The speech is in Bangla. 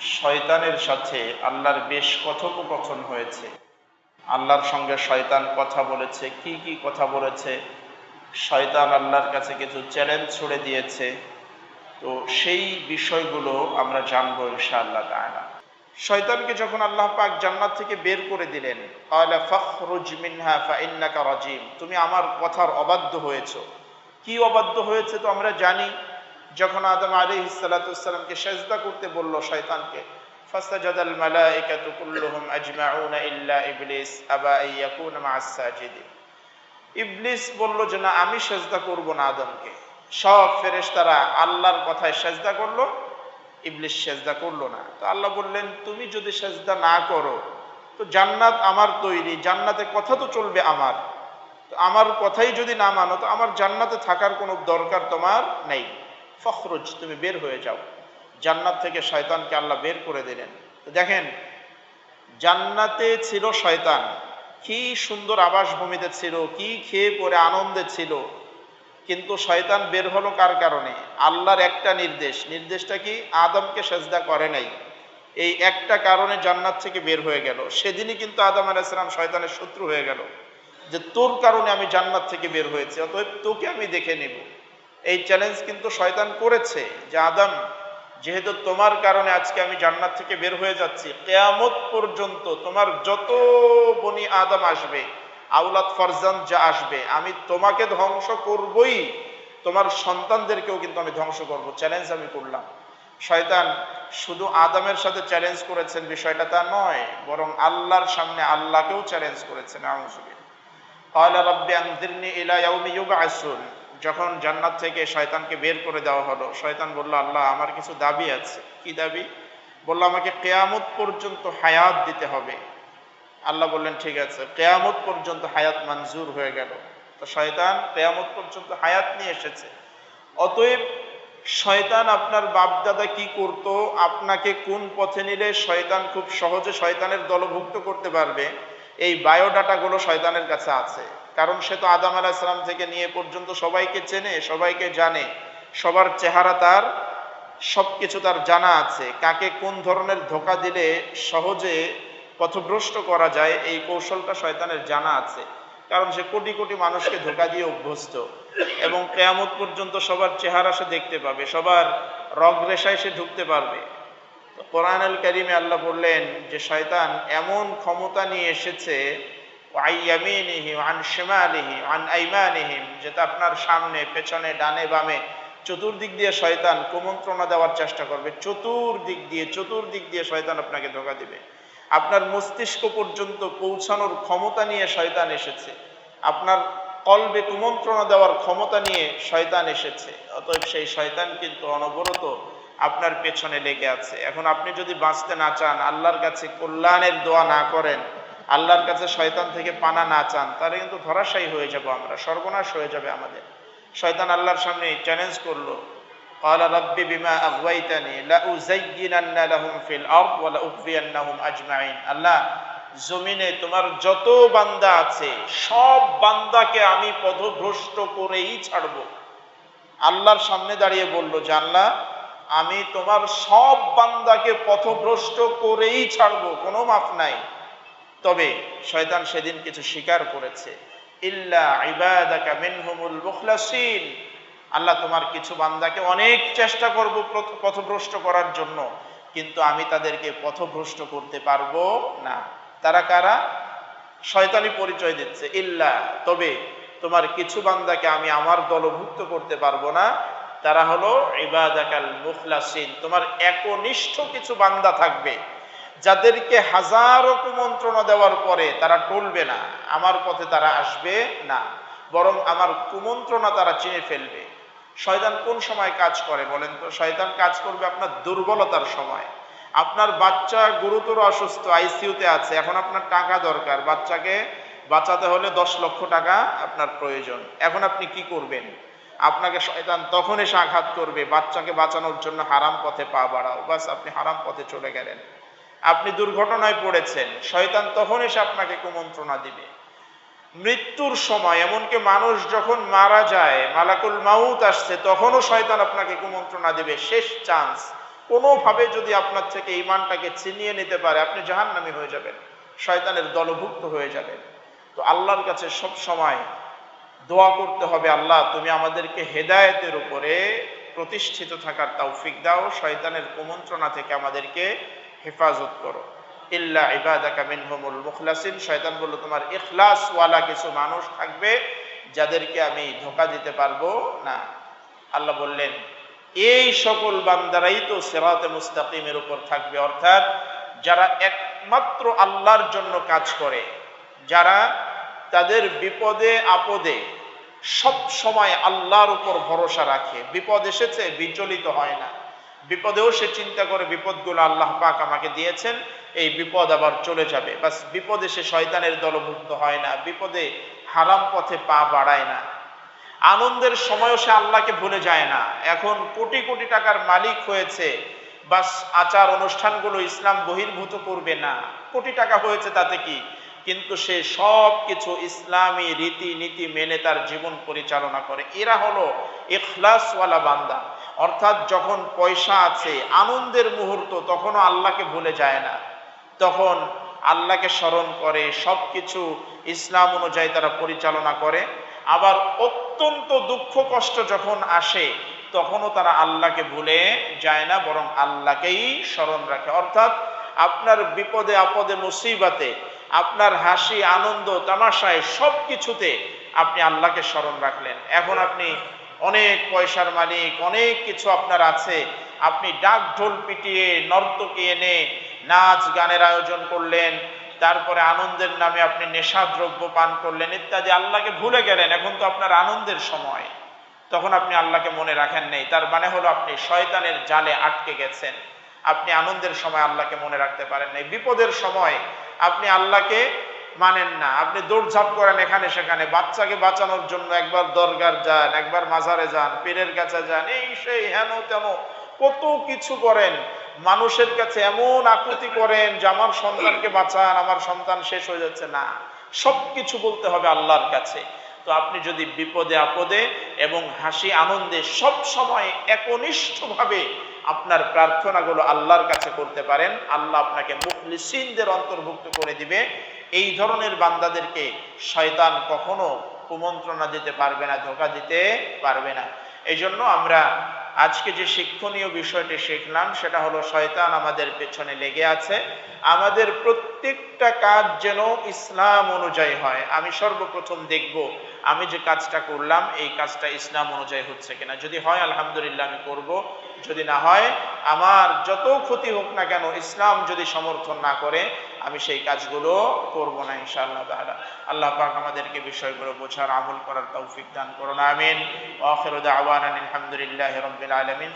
শয়তানের সাথে আল্লাহর বেশ কথোপকথন হয়েছে। আল্লাহর সঙ্গে শয়তান কথা বলেছে। কি কি কথা বলেছে? শয়তান আল্লাহর কাছে কিছু চ্যালেঞ্জ ছুড়ে দিয়েছে। তো সেই বিষয়গুলো আমরা জানব ইনশাআল্লাহ তাআলা। শয়তানকে যখন আল্লাহ পাক জান্নাত থেকে বের করে দিলেন রাজিম তুমি আমার কথার অবাধ্য হয়েছো। কি অবাধ্য হয়েছে তো আমরা জানি। যখন আদম আলী সালাতু সালামকে সেজদা করতে বলল শয়তানকে ইবলিস বলল যে, না, আমি সেজদা করব না আদমকে। সব ফেরেশতারা আল্লাহর কথায় সেজদা করল, ইবলিস সেজদা করল না। তো আল্লাহ বললেন, তুমি যদি সেজদা না করো, তো জান্নাত আমার তৈরি, জান্নাতে কথা তো চলবে আমার। তো আমার কথাই যদি না মানো, তো আমার জান্নাতে থাকার কোনো দরকার তোমার নেই। ফখরুজ, তুমি বের হয়ে যাও। জান্নাত থেকে শয়তানকে আল্লাহ বের করে দিলেন। তো দেখেন, জান্নাতে ছিল শয়তান। কি সুন্দর আবাসভূমিতে ছিল, কি খেয়ে পরে আনন্দে ছিল। কিন্তু শয়তান বের হলো কার কারণে? আল্লাহর একটা নির্দেশ। নির্দেশটা কি? আদমকে সেজদা করে নাই। এই একটা কারণে জান্নাত থেকে বের হয়ে গেল। সেদিনই কিন্তু আদম আলাইসালাম শয়তানের শত্রু হয়ে গেল। যে তোর কারণে আমি জান্নাত থেকে বের হয়েছি, অতএব তোকে আমি দেখে নিব। এই চ্যালেঞ্জ কিন্তু শয়তান করেছে যে আদম যেহেতু তোমার কারণে আজকে আমি জান্নাত থেকে বের হয়ে যাচ্ছি কেয়ামত পর্যন্ত তোমার যত বনি আদম আসবে আউলাদ ফরজান যা আসবে আমি তোমাকে ধ্বংস করবই তোমার সন্তানদেরকেও কিন্তু আমি ধ্বংস করব চ্যালেঞ্জ আমি করলাম শয়তান শুধু আদমের সাথে চ্যালেঞ্জ করেছেন বিষয়টা তা নয় বরং আল্লাহর সামনে আল্লাহকেও চ্যালেঞ্জ করেছেন আউযুবিল্লাহ قال رب انظرني الى يوم يبعثون যখন জান্নাত থেকে শয়তানকে বের করে দেওয়া হলো, শয়তান বলল, আল্লাহ, আমার কিছু দাবি আছে। কি দাবি? বলল, আমাকে কেয়ামত পর্যন্ত হায়াত দিতে হবে। আল্লাহ বললেন, ঠিক আছে, কেয়ামত পর্যন্ত হায়াত মঞ্জুর হয়ে গেল। তো শয়তান কেয়ামত পর্যন্ত হায়াত নিয়ে এসেছে। অতএব শয়তান আপনার বাপদাদা কি করত? আপনাকে কোন পথে নিলে শয়তান খুব সহজে শয়তানের দলভুক্ত করতে পারবে? এই বায়োডাটাগুলো শয়তানের কাছে আছে। কারণ সে তো আদাম আলাহিসাম থেকে নিয়ে পর্যন্ত সবাইকে চেনে, সবাইকে জানে। সবার চেহারা তার সব কিছু তার জানা আছে। কাকে কোন ধরনের ধোকা দিলে সহজে পথভ্রষ্ট করা যায়, এই কৌশলটা শয়তানের জানা আছে। কারণ সে কোটি কোটি মানুষকে ধোকা দিয়ে অভ্যস্ত। এবং কেয়ামত পর্যন্ত সবার চেহারা সে দেখতে পাবে, সবার রগ রেশায় সে ঢুকতে পারবে। কোরআন আল করিমে আল্লাহ বললেন যে, শয়তান এমন ক্ষমতা নিয়ে এসেছে আন শিমালিহি, আন আইমানিহিম, যেটা আপনার সামনে, পেছনে, ডানে, বামে, চতুর্দিক দিয়ে শয়তান কুমন্ত্রণা দেওয়ার চেষ্টা করবে। চতুর্দিক দিয়ে চতুর্দিক দিয়ে শয়তান আপনাকে ধোকা দিবে। আপনার মস্তিষ্ক পর্যন্ত পৌঁছানোর ক্ষমতা নিয়ে শয়তান এসেছে। আপনার কলবে কুমন্ত্রণা দেওয়ার ক্ষমতা নিয়ে শয়তান এসেছে। অতএব সেই শয়তান কিন্তু অনবরত আপনার পেছনে লেগে আছে। এখন আপনি যদি বাঁচতে না চান, আল্লাহর কাছে কল্যাণের দোয়া না করেন আল্লাহর কাছে শয়তান থেকে পানা না চান তাহলে কিন্তু ধরাশায়ী হয়ে যাব আমরা সর্বনাশ হয়ে যাবে আমাদের শয়তান আল্লাহর সামনে চ্যালেঞ্জ করলো قال رب بما أغويتني لأزينن لهم في الأرض ولأغوينهم أجمعين আল্লাহ জমিনে তোমার যত বান্দা আছে সব বান্দাকে আমি পথভ্রষ্ট করেই ছাড়বো আল্লাহর সামনে দাঁড়িয়ে বলল যে আল্লাহ আমি তোমার সব বান্দাকে পথভ্রষ্ট করেই ছাড়বো কোনো মাফ নাই তবে শয়তান সেদিন কিছু স্বীকার করেছে। আল্লাহ তোমার কিছু বান্দাকে অনেক চেষ্টা করব পথভ্রষ্ট করার জন্য, কিন্তু আমি তাদেরকে পথভ্রষ্ট করতে পারব না। তারা কারা? শয়তানি পরিচয় দিচ্ছে। ইল্লা, তবে তোমার কিছু বান্দাকে আমি আমার দলভুক্ত করতে পারব না। তারা হলো ইবাদাকাল মুখলাসিন। তোমার একনিষ্ঠ কিছু বান্দা থাকবে। যাদেরকে হাজারো কুমন্ত্রণা দেওয়ার পরে তারা টলবে না, আমার পথে তারা আসবে না, বরং আমার কুমন্ত্রণা তারা চিনে ফেলবে। শয়তান কোন সময় কাজ করে বলেন তো? শয়তান কাজ করবে আপনার দুর্বলতার সময়। আপনার বাচ্চা গুরুতর অসুস্থ, আইসিইউতে আছে, এখন আপনার টাকা দরকার। বাচ্চাকে বাঁচাতে হলে দশ লক্ষ টাকা আপনার প্রয়োজন। এখন আপনি কি করবেন? আপনাকে শয়তান তখন এসে আঘাত করবে, বাচ্চাকে বাঁচানোর জন্য হারাম পথে পা বাড়াও। বাস, আপনি হারাম পথে চলে গেলেন। আপনি দুর্ঘটনায় পড়েছেন, শয়তান তখন এসে আপনাকে কুমন্ত্রণা দিবে। মৃত্যুর সময়, এমনকি মানুষ যখন মারা যায়, মালাকুল মাউত আসছে, তখনও শয়তান আপনাকে কুমন্ত্রণা দিবে। শেষ চান্স। কোনোভাবে যদি আপনার থেকে ইমানটাকে ছিনিয়ে নিতে পারে, আপনি জাহান্নামী হয়ে যাবেন, শয়তানের দলভুক্ত হয়ে যাবেন। তো আল্লাহর কাছে সব সময় দোয়া করতে হবে, আল্লাহ, তুমি আমাদেরকে হেদায়েতের উপরে প্রতিষ্ঠিত থাকার তৌফিক দাও, শয়তানের কুমন্ত্রণা থেকে আমাদেরকে হেফাজত করো। ইল্লা ইবাদাকা মিনহুমুল মুখলাসিন, শয়তান বলল, তোমার ইখলাস ওয়ালা কিছু মানুষ থাকবে যাদেরকে আমি ধোকা দিতে পারব না। আল্লাহ বললেন, এই সকল বান্দারাই তো সেরাতে মুস্তাকিমের উপর থাকবে, অর্থাৎ যারা একমাত্র আল্লাহর জন্য কাজ করে, যারা তাদের বিপদে আপদে সব সময় আল্লাহর উপর ভরসা রাখে। বিপদ এসেছে, বিচলিত হয় না। বিপদেও সে চিন্তা করে, বিপদগুলো আল্লাহ পাক আমাকে দিয়েছেন, এই বিপদ আবার চলে যাবে। বাস বিপদে সে শয়তানের দলভুক্ত হয় না, বিপদে হারাম পথে পা বাড়ায় না। আনন্দের সময়ও সে আল্লাহকে ভুলে যায় না। এখন কোটি কোটি টাকার মালিক হয়েছে, বাস আচার অনুষ্ঠানগুলো ইসলাম বহির্ভূত করবে না। কোটি টাকা হয়েছে তাতে কি? কিন্তু সে সব কিছু ইসলামী রীতি নীতি মেনে তার জীবন পরিচালনা করে। এরা হলো ইখলাসওয়ালা বান্দা। অর্থাৎ যখন পয়সা আছে, আনন্দের মুহূর্ত, তখনও আল্লাহকে ভুলে যায় না। তখন আল্লাহকে স্মরণ করে সব কিছু ইসলাম অনুযায়ী তারা পরিচালনা করে। আবার অত্যন্ত দুঃখ কষ্ট যখন আসে, তখনও তারা আল্লাহকে ভুলে যায় না, বরং আল্লাহকেই স্মরণ রাখে। অর্থাৎ আপনার বিপদে, আপদে, মুসিবাতে, আপনার হাসি, আনন্দ, তামাশায় সব কিছুতে আপনি আল্লাহকে স্মরণ রাখলেন। এখন আপনি অনেক পয়সার মালিক, অনেক কিছু আপনার আছে। আপনি ডাক ঢোল পিটিয়ে নর্তকী এনে নাচ গানের আয়োজন করলেন, তারপরে আনন্দের নামে আপনি নেশাদ্রব্য পান করলেন ইত্যাদি। আল্লাহকে ভুলে গেলেন, এখন তো আপনার আনন্দের সময়। তখন আপনি আল্লাহকে মনে রাখেন নেই। তার মানে হলো আপনি শয়তানের জালে আটকে গেছেন। আপনি আনন্দের সময় আল্লাহকে মনে রাখতে পারেন নাই। বিপদের সময় আপনি আল্লাহকে মানেন না। আপনি দৌড়ঝাঁপ করেন এখানে সেখানে। বাচ্চাকে বাঁচানোর জন্য একবার দরগার যান, একবার মাজারে যান, পীরের কাছে যান, এই সেই হেন তেন, কত কিছু করেন। মানুষের কাছে এমন আকুতি করেন যে, আমার সন্তানকে বাঁচান, আমার সন্তান শেষ হয়ে যাচ্ছে। না সব কিছু বলতে হবে আল্লাহর কাছে। তো আপনি যদি বিপদে আপদে এবং হাসি আনন্দে সব সময় একনিষ্ঠভাবে আপনার প্রার্থনাগুলো আল্লাহর কাছে করতে পারেন, আল্লাহ আপনাকে মুখলিসিনদের অন্তর্ভুক্ত করে দিবে। এই ধরনের বান্দাদেরকে শয়তান কখনো কুমন্ত্রণা দিতে পারবে না, ধোকা দিতে পারবে না। এই জন্য আমরা আজকে যে শিক্ষণীয় বিষয়টি শিখলাম, সেটা হলো শয়তান আমাদের পেছনে লেগে আছে। আমাদের প্রত্যেকটা কাজ যেন ইসলাম অনুযায়ী হয়। আমি সর্বপ্রথম দেখব আমি যে কাজটা করলাম, এই কাজটা ইসলাম অনুযায়ী হচ্ছে কিনা। যদি হয়, আলহামদুলিল্লাহ আমি করব। যদি না হয়, আমার যত ক্ষতি হোক না কেন, ইসলাম যদি সমর্থন না করে আমি সেই কাজগুলো করব না ইনশাআল্লাহ তাআলা। আল্লাহ পাক আমাদেরকে বিষয়গুলো বোঝার, আমল করার তৌফিক দান করুন, আমিন। আখিরু দাওয়ানা আলহামদুলিল্লাহি রাব্বিল আলামিন